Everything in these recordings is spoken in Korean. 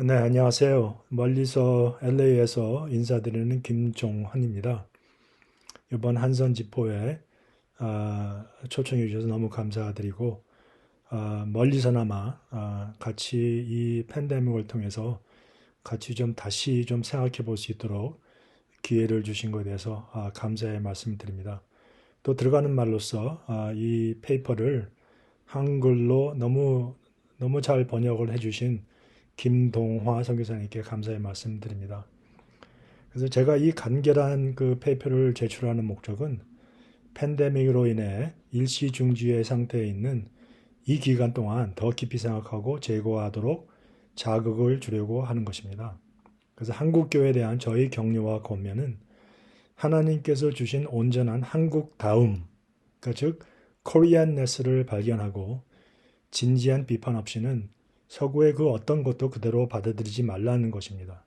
네, 안녕하세요. 멀리서 LA에서 인사드리는 김종환입니다. 이번 한선 집포에 아, 초청해 주셔서 너무 감사드리고 아, 멀리서나마 아, 같이 이 팬데믹을 통해서 같이 좀 다시 좀 생각해 볼 수 있도록 기회를 주신 것에 대해서 아, 감사의 말씀드립니다. 또 들어가는 말로써 아, 이 페이퍼를 한글로 너무 너무 잘 번역을 해주신 김동화 선교사님께 감사의 말씀드립니다. 그래서 제가 이 간결한 그 페이퍼를 제출하는 목적은 팬데믹으로 인해 일시 중지의 상태에 있는 이 기간 동안 더 깊이 생각하고 제거하도록 자극을 주려고 하는 것입니다. 그래서 한국 교회에 대한 저희 격려와 권면은 하나님께서 주신 온전한 한국다움, 그러니까 즉 코리안네스를 발견하고 진지한 비판 없이는 서구의 그 어떤 것도 그대로 받아들이지 말라는 것입니다.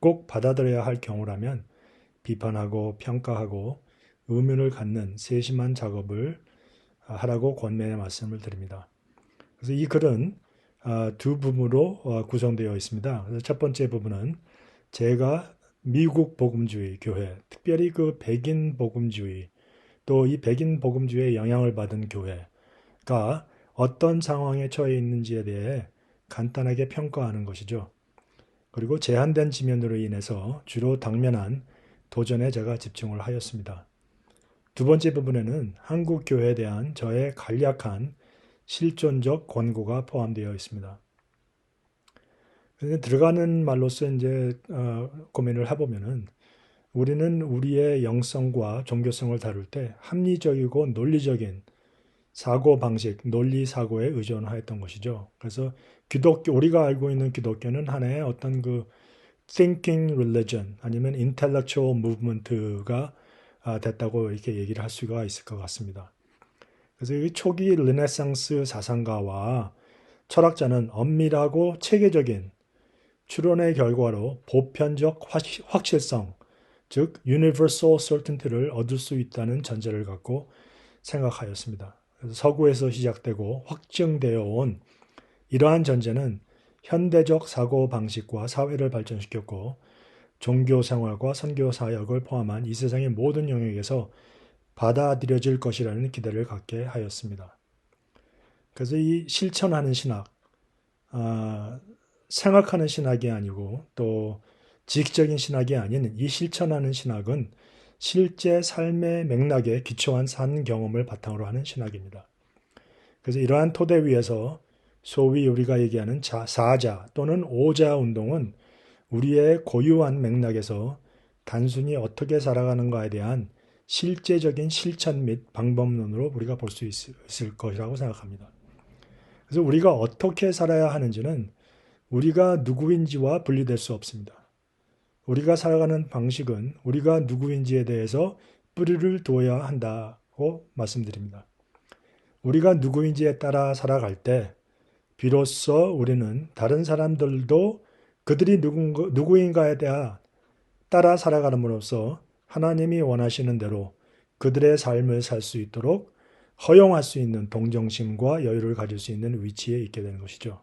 꼭 받아들여야 할 경우라면 비판하고 평가하고 의문을 갖는 세심한 작업을 하라고 권면의 말씀을 드립니다. 그래서 이 글은 아, 두 부분으로 어, 구성되어 있습니다. 첫 번째 부분은 제가 미국 복음주의 교회, 특별히 그 백인 복음주의, 또 이 백인 복음주의에 영향을 받은 교회가 어떤 상황에 처해 있는지에 대해 간단하게 평가하는 것이죠. 그리고 제한된 지면으로 인해서 주로 당면한 도전에 제가 집중을 하였습니다. 두 번째 부분에는 한국 교회에 대한 저의 간략한 실존적 권고가 포함되어 있습니다. 들어가는 말로서 이제 어, 고민을 해보면은 우리는 우리의 영성과 종교성을 다룰 때 합리적이고 논리적인 사고 방식, 논리 사고에 의존하였던 것이죠. 그래서 기독교 우리가 알고 있는 기독교는 하나의 어떤 그 thinking religion 아니면 intellectual movement가 아, 됐다고 이렇게 얘기를 할 수가 있을 것 같습니다. 그래서 이 초기 르네상스 사상가와 철학자는 엄밀하고 체계적인 추론의 결과로 보편적 확실성, 즉 universal certainty를 얻을 수 있다는 전제를 갖고 생각하였습니다. 서구에서 시작되고 확증되어 온 이러한 전제는 현대적 사고 방식과 사회를 발전시켰고 종교 생활과 선교 사역을 포함한 이 세상의 모든 영역에서 받아들여질 것이라는 기대를 갖게 하였습니다. 그래서 이 실천하는 신학, 아, 생각하는 신학이 아니고 또 지식적인 신학이 아닌 이 실천하는 신학은 실제 삶의 맥락에 기초한 산 경험을 바탕으로 하는 신학입니다. 그래서 이러한 토대 위에서 소위 우리가 얘기하는 자, 사자 또는 오자 운동은 우리의 고유한 맥락에서 단순히 어떻게 살아가는가에 대한 실제적인 실천 및 방법론으로 우리가 볼 수 있을 것이라고 생각합니다. 그래서 우리가 어떻게 살아야 하는지는 우리가 누구인지와 분리될 수 없습니다. 우리가 살아가는 방식은 우리가 누구인지에 대해서 뿌리를 두어야 한다고 말씀드립니다. 우리가 누구인지에 따라 살아갈 때 비로소 우리는 다른 사람들도 그들이 누구인가에 대하 따라 살아가는으로써 하나님이 원하시는 대로 그들의 삶을 살 수 있도록 허용할 수 있는 동정심과 여유를 가질 수 있는 위치에 있게 되는 것이죠.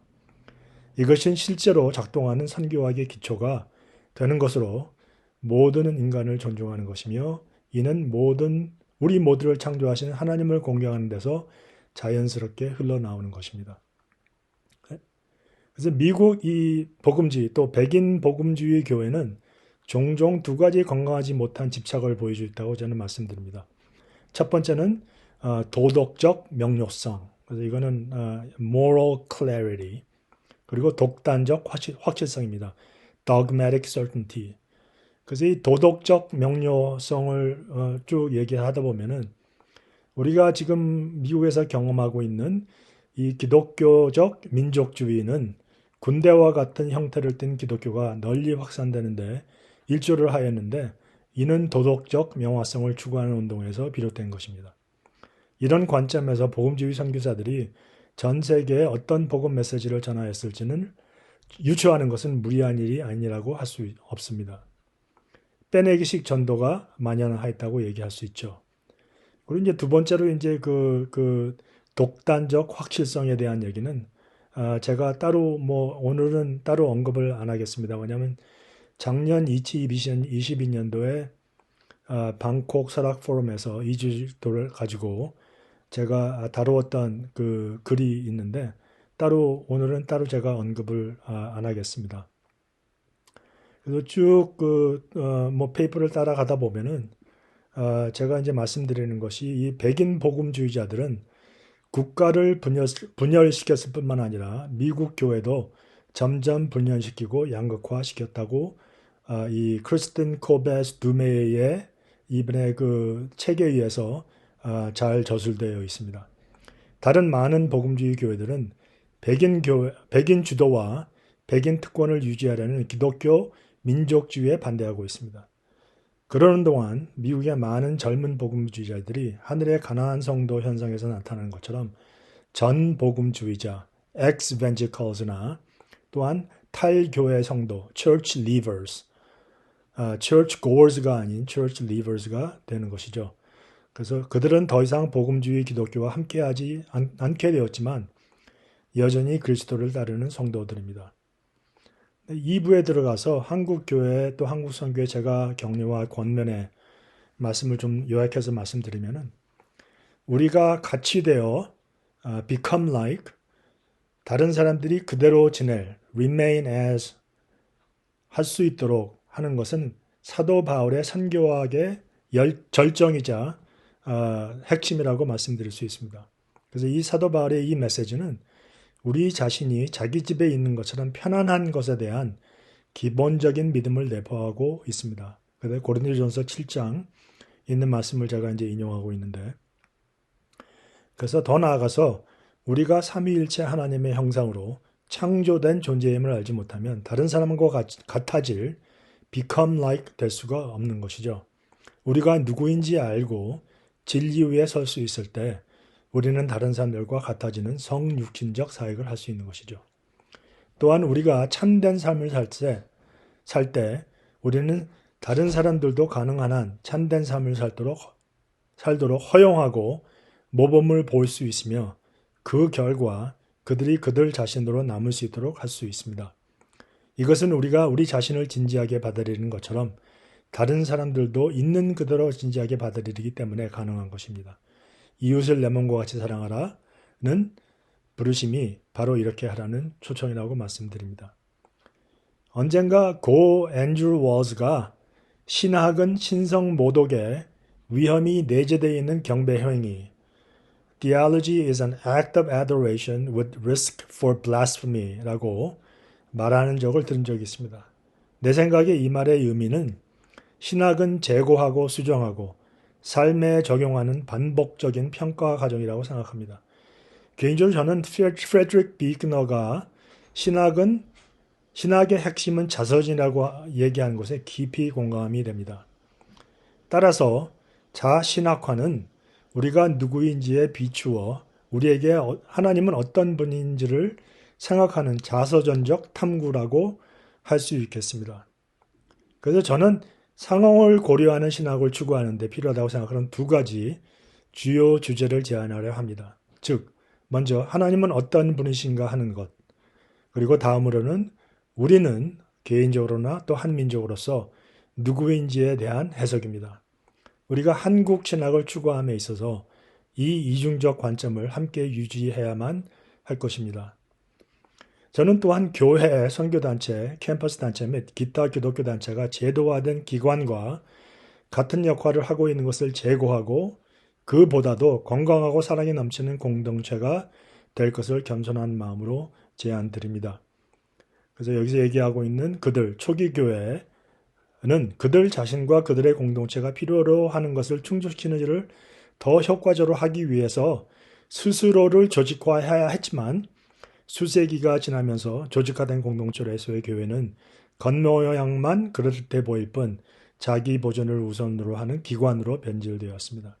이것은 실제로 작동하는 선교학의 기초가 되는 것으로 모든 인간을 존중하는 것이며 이는 모든 우리 모두를 창조하신 하나님을 공경하는 데서 자연스럽게 흘러나오는 것입니다. 그래서 미국 이 복음주의 또 백인 복음주의 교회는 종종 두 가지 건강하지 못한 집착을 보여주 있다고 저는 말씀드립니다. 첫 번째는 어, 도덕적 명료성. 그래서 이거는 어, moral clarity. 그리고 독단적 확실 성입니다. dogmatic certainty. 그래서 이 도덕적 명료성을 어, 쭉 얘기하다 보면은 우리가 지금 미국에서 경험하고 있는 이 기독교적 민족주의는 군대와 같은 형태를 띤 기독교가 널리 확산되는데 일조를 하였는데 이는 도덕적 명화성을 추구하는 운동에서 비롯된 것입니다. 이런 관점에서 복음주의 선교사들이 전 세계에 어떤 복음 메시지를 전하였을지는 유추하는 것은 무리한 일이 아니라고 할 수 없습니다. 빼내기식 전도가 만연하였다고 얘기할 수 있죠. 그리고 이제 두 번째로 이제 그, 그 독단적 확실성에 대한 얘기는 아, 제가 따로 뭐 오늘은 따로 언급을 안 하겠습니다. 왜냐하면 작년 2022년도에 아, 방콕 설악 포럼에서 이주도를 가지고 제가 다루었던 그 글이 있는데 따로 오늘은 따로 제가 언급을 아, 안 하겠습니다. 그래서 쭉그뭐 페이퍼를 따라가다 보면은 아, 제가 이제 말씀드리는 것이 이 백인 복음주의자들은 국가를 분열, 분열시켰을 뿐만 아니라 미국 교회도 점점 분열시키고 양극화시켰다고 아, 이 크리스틴 코베스 두메의 이번에 그 책에 의해서 아, 잘 저술되어 있습니다. 다른 많은 복음주의 교회들은 백인 교회, 백인 주도와 백인 특권을 유지하려는 기독교 민족주의에 반대하고 있습니다. 그러는 동안 미국의 많은 젊은 복음주의자들이 하늘의 가나안 성도 현상에서 나타나는 것처럼 전 복음주의자 ex-evangelicals나 또한 탈교회 성도 church leavers, uh, church goers가 아닌 church leavers가 되는 것이죠. 그래서 그들은 더 이상 복음주의 기독교와 함께하지 않, 않게 되었지만 여전히 그리스도를 따르는 성도들입니다. 2부에 들어가서 한국 교회 또 한국 선교회 제가 격려와 권면의 말씀을 좀 요약해서 말씀드리면은 우리가 같이 되어 uh, become like 다른 사람들이 그대로 지낼 remain as 할 수 있도록 하는 것은 사도 바울의 선교학의 열, 절정이자 어, 핵심이라고 말씀드릴 수 있습니다. 그래서 이 사도 바울의 이 메시지는 우리 자신이 자기 집에 있는 것처럼 편안한 것에 대한 기본적인 믿음을 내포하고 있습니다. 그래서 고린도전서 7장 있는 말씀을 제가 이제 인용하고 있는데 그래서 더 나아가서 우리가 삼위일체 하나님의 형상으로 창조된 존재임을 알지 못하면 다른 사람과 같아질 become like 될 수가 없는 것이죠. 우리가 누구인지 알고 진리 위에 설 수 있을 때 우리는 다른 사람들과 같아지는 성육신적 사역을 할 수 있는 것이죠. 또한 우리가 참된 삶을 살 때, 살 때 우리는 다른 사람들도 가능한 한 참된 삶을 살도록, 살도록 허용하고 모범을 볼 수 있으며 그 결과 그들이 그들 자신으로 남을 수 있도록 할 수 있습니다. 이것은 우리가 우리 자신을 진지하게 받아들이는 것처럼 다른 사람들도 있는 그대로 진지하게 받아들이기 때문에 가능한 것입니다. 이웃을 내 몸과 같이 사랑하라는 부르심이 바로 이렇게 하라는 초청이라고 말씀드립니다. 언젠가 고 앤드루 워즈가 신학은 신성 모독에 위험이 내재되어 있는 경배 행위 Theology is an act of adoration with risk for blasphemy 라고 말하는 적을 들은 적이 있습니다. 내 생각에 이 말의 의미는 신학은 제고하고 수정하고 삶에 적용하는 반복적인 평가 과정이라고 생각합니다. 개인적으로 저는 프레드릭 비그너가 신학은 신학의 핵심은 자서진이라고 얘기한 것에 깊이 공감이 됩니다. 따라서 자신학화는 우리가 누구인지에 비추어 우리에게 어, 하나님은 어떤 분인지를 생각하는 자서전적 탐구라고 할 수 있겠습니다. 그래서 저는 상황을 고려하는 신학을 추구하는 데 필요하다고 생각하는 두 가지 주요 주제를 제안하려 합니다. 즉, 먼저 하나님은 어떤 분이신가 하는 것, 그리고 다음으로는 우리는 개인적으로나 또 한민족으로서 누구인지에 대한 해석입니다. 우리가 한국 신학을 추구함에 있어서 이 이중적 관점을 함께 유지해야만 할 것입니다. 저는 또한 교회, 선교단체, 캠퍼스 단체 및 기타 기독교 단체가 제도화된 기관과 같은 역할을 하고 있는 것을 제고하고 그보다도 건강하고 사랑이 넘치는 공동체가 될 것을 겸손한 마음으로 제안드립니다. 그래서 여기서 얘기하고 있는 그들, 초기 교회는 그들 자신과 그들의 공동체가 필요로 하는 것을 충족시키는 일을 더 효과적으로 하기 위해서 스스로를 조직화해야 했지만 수세기가 지나면서 조직화된 공동체로서의 교회는 겉모양만 그럴듯해 보일 뿐 자기 보존을 우선으로 하는 기관으로 변질되었습니다.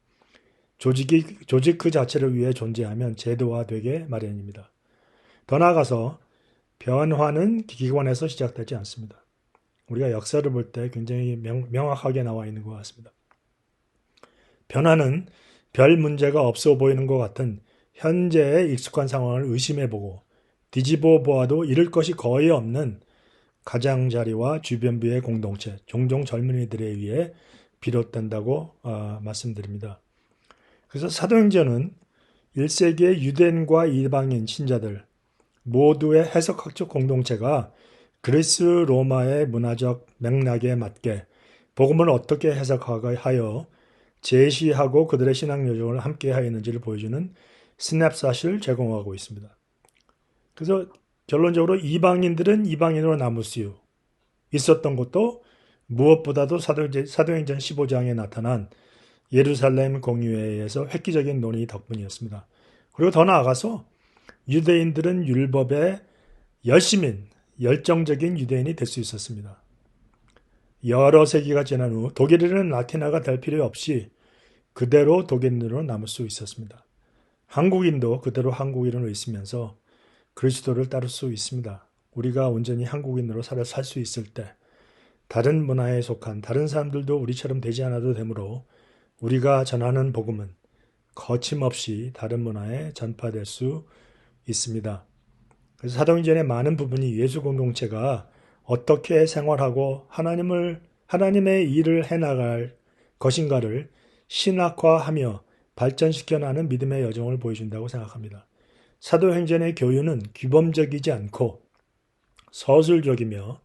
조직이, 조직 그 자체를 위해 존재하면 제도화되게 마련입니다. 더 나아가서 변화는 기관에서 시작되지 않습니다. 우리가 역사를 볼 때 굉장히 명, 명확하게 나와 있는 것 같습니다. 변화는 별 문제가 없어 보이는 것 같은 현재의 익숙한 상황을 의심해보고 뒤집어 보아도 잃을 것이 거의 없는 가장자리와 주변부의 공동체, 종종 젊은이들에 의해 비롯된다고 아, 말씀드립니다. 그래서 사도행전은 1세기의 유대인과 이방인 신자들 모두의 해석학적 공동체가 그리스 로마의 문화적 맥락에 맞게 복음을 어떻게 해석하여 제시하고 그들의 신앙 여정을 함께 하였는지를 보여주는 스냅샷을 제공하고 있습니다. 그래서 결론적으로 이방인들은 이방인으로 남을 수 있었던 것도 무엇보다도 사도행전 15장에 나타난 예루살렘 공유회에서 획기적인 논의 덕분이었습니다. 그리고 더 나아가서 유대인들은 율법의 열심인, 열정적인 유대인이 될 수 있었습니다. 여러 세기가 지난 후 독일인은 라틴어가 될 필요 없이 그대로 독일인으로 남을 수 있었습니다. 한국인도 그대로 한국인으로 있으면서 그리스도를 따를 수 있습니다. 우리가 온전히 한국인으로 살아 살 수 있을 때 다른 문화에 속한 다른 사람들도 우리처럼 되지 않아도 되므로 우리가 전하는 복음은 거침없이 다른 문화에 전파될 수 있습니다. 그래서 사도행전의 많은 부분이 예수 공동체가 어떻게 생활하고 하나님을 하나님의 일을 해 나갈 것인가를 신학화하며 발전시켜 나는 믿음의 여정을 보여준다고 생각합니다. 사도행전의 교유는 규범적이지 않고 서술적이며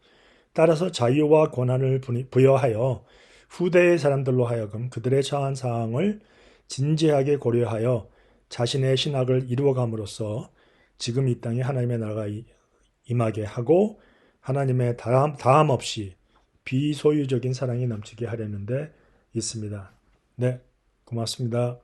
따라서 자유와 권한을 부여하여 후대의 사람들로 하여금 그들의 처한 상황을 진지하게 고려하여 자신의 신학을 이루어감으로써 지금 이 땅에 하나님의 나라가 임하게 하고 하나님의 다함, 다함 없이 비소유적인 사랑이 넘치게 하려는데 있습니다. 네, 고맙습니다.